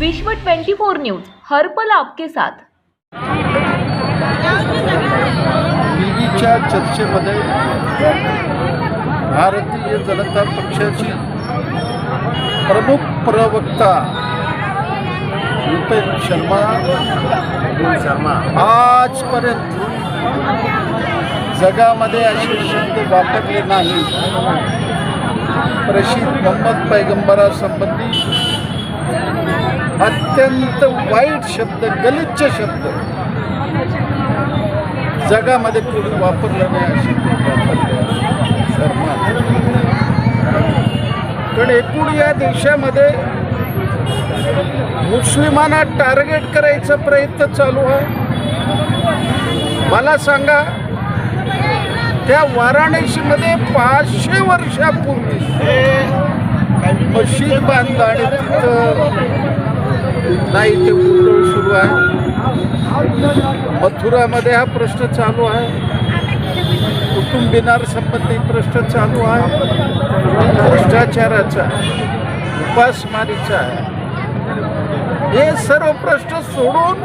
विश्व 24 न्यूज हर्पल आपके साथ. टीव्हीच्या चर्चेमध्ये भारतीय जनता पक्षाची प्रमुख प्रवक्ता रुपेन शर्मा शर्मा आजपर्यंत जगामध्ये असे शब्द वापरले नाही प्रशीद मोहम्मद पैगंबरासंबंधी अत्यंत वाईट शब्द गलिच्छ शब्द. जगामध्ये कोणी वापरलं नाही असे कारण एकूण या देशामध्ये मुस्लिमांना टार्गेट करायचा प्रयत्न चालू आहे. मला सांगा त्या वाराणसीमध्ये पाचशे वर्षापूर्वी मशीद बांधलं आणि तिथं नाही ते गुंडळ सुरू आहे. मथुरामध्ये हा प्रश्न चालू आहे. कुटुंबिनार संबंधी प्रश्न चालू आहे. भ्रष्टाचाराचा उपासमारीचा आहे. हे सर्व प्रश्न सोडून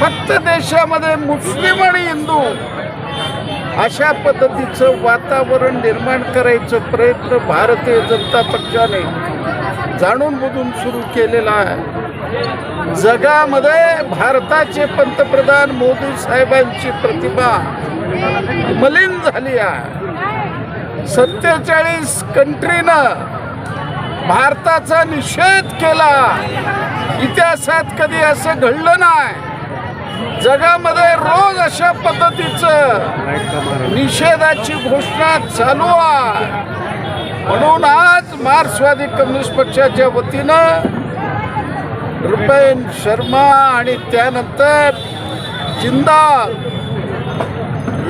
फक्त देशामध्ये मुस्लिम आणि हिंदू अशा पद्धतीचं वातावरण निर्माण करायचं प्रयत्न भारतीय जनता पक्षाने जाणून बुजून सुरू केलेला आहे. जगामध्ये भारताचे पंतप्रधान मोदी साहेबांची प्रतिभा मलिन झाली आहे. सत्तेचाळीस कंट्रीनं भारताचा निषेध केला. इतिहासात कधी असं घडलं नाही. जगामध्ये रोज अशा पद्धतीचं निषेधाची घोषणा चालू आहे. म्हणून आज मार्क्सवादी कम्युनिस्ट पक्षाच्या वतीनं रुपेन शर्मा आणि त्यानंतर जिंदाल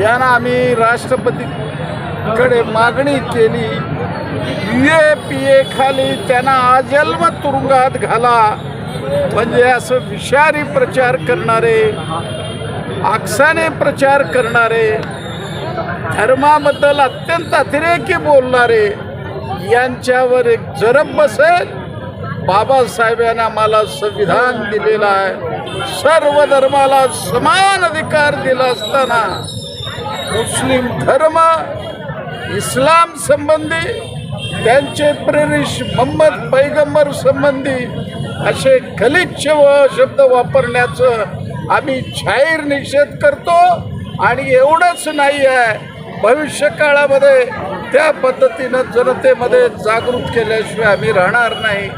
यांना आम्ही राष्ट्रपतीकडे मागणी केली. यू ए पी ए खाली त्यांना आजन्म तुरुंगात घाला. म्हणजे असं विषारी प्रचार करणारे आक्षाने प्रचार करणारे धर्माबद्दल अत्यंत अतिरेकी बोलणारे यांच्यावर एक जरब बसेल. बाबासाहेबांना आम्हाला संविधान दिलेलं आहे. सर्व धर्माला समान अधिकार दिला असताना मुस्लिम धर्म इस्लाम संबंधी त्यांचे प्रेरिश मोहम्मद पैगंबर संबंधी असे गलिच्छ व शब्द वापरण्याचं आम्ही जाहीर निषेध करतो. आणि एवढंच नाही आहे भविष्य काळामध्ये त्या पद्धतीनं जनतेमध्ये जागृत केल्याशिवाय आम्ही राहणार नाही.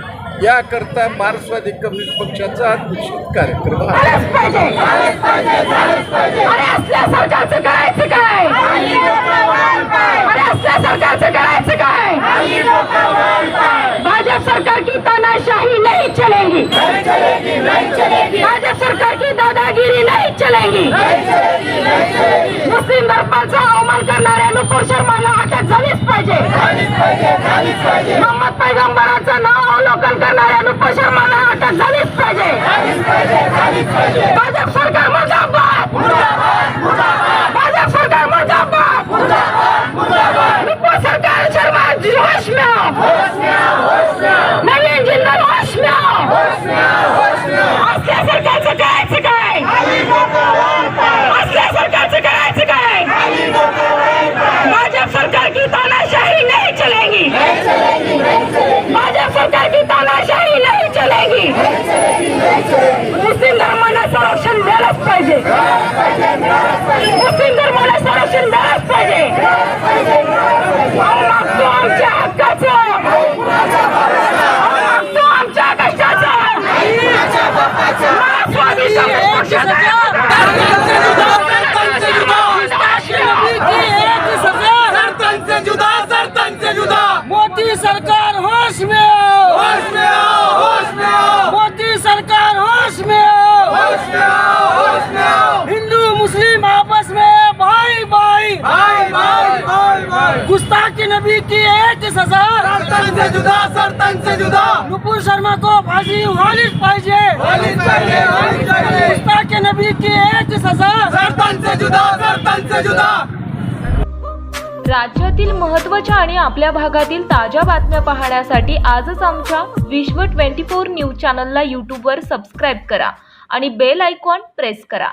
याकरता मार्क्सवादी कम्युनिस्ट पक्षाचा निश्चित कार्यक्रम नहीं चलेगी। भाजप सरकार की दादागिरी नहीं चलेगी। मुस्लिम धर्माचा अवमान करणाऱ्या लोक शर्माला आता झालीच पाहिजे। मोहम्मद पैगंबराचं नाव अवलोकन करणाऱ्या लोक शर्माला आता झालीच पाहिजे। भाजप पाहिजे मुर्दाबाद भाजप सरकार मुर्दाबाद नुपूर सरकार शर्मा होश में आओ नवीन जिंदाल होश में आओ असल्या सरकारचं करायचं काय? असल्या सरकारचं करायचं काय? भाजप सरकार की तानाशाही नाही चलेगी. भाजप सरकार की तानाशाही नाही चलेगी. मुस्लिम धर्माला संरक्षण मिळालंच पाहिजे. मुस्लिम धर्माला संरक्षण मिळालंच पाहिजे आम्ही मागतो आमच्या हक्काचं आम्ही मागतो आमच्या कष्टाचं मार्क्सवादी कम्युनिस्ट पक्षाचा मोदी सरकार होश में आओ। होश में आओ होश में आओ मोदी सरकार होश में आओ। होश में आओ होश में आओ हिंदू मुस्लिम आपस में भाई भाई भाई भाई भाई भाई। गुस्ताखी नबी की एक सजा। सरतन से जुदा सरतन से जुदा. नुपुर शर्मा को फांसी वालिद पाहिजे. होली चाहिए होली चाहिए गुस्ताखी नबी की एक सजा. सरतन से जुदा सरतन से जुदा. राज्यातील महत्त्वाच्या आणि आपल्या भागातील ताज्या बातम्या पाहण्यासाठी आजच आमच्या विश्व ट्वेंटी फोर न्यूज चॅनलला यूट्यूबवर सबस्क्राईब करा आणि बेल आयकॉन प्रेस करा.